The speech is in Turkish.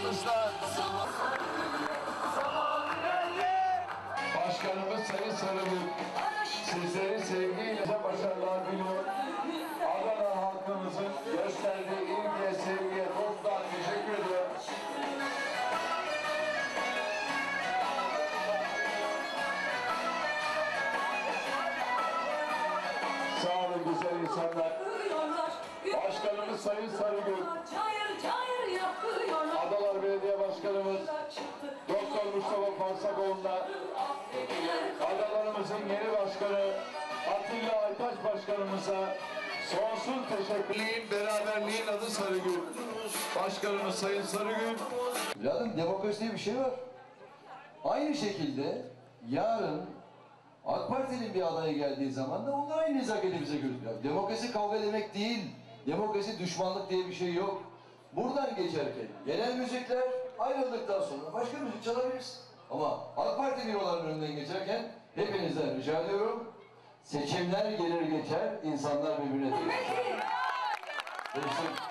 Başkanımızla Başkanımız Sayın Sarıbık sizleri sevgiyle başarılar diliyor. Adana halkımızın gösterdiği ilgiye, sevgiye çok teşekkür ediyorum. Sağ olun güzel insanlar. Başkanımız Sayın Sarıgül. Çayır Belediye Başkanımız. Doktor Mustafa Parsakoğlu'na, Adalarımızın yeni başkanı Atilla Aytaç Başkanımıza sonsuz teşekkürlüğün, beraberliğin adı Sarıgül. Başkanımız Sayın Sarıgül. Evladım demokrasi diye bir şey var. Aynı şekilde yarın AK Parti'nin bir adayı geldiği zaman da onlar aynı nezaketi bize gösteriyor. Demokrasi kavga demek değil. Demokrasi düşmanlık diye bir şey yok. Buradan geçerken genel müzikler ayrıldıktan sonra başka müzik çalabiliriz. Ama AK Parti bürolarının önünden geçerken hepinizden rica ediyorum. Seçimler gelir geçer, insanlar birbirine. Değişir.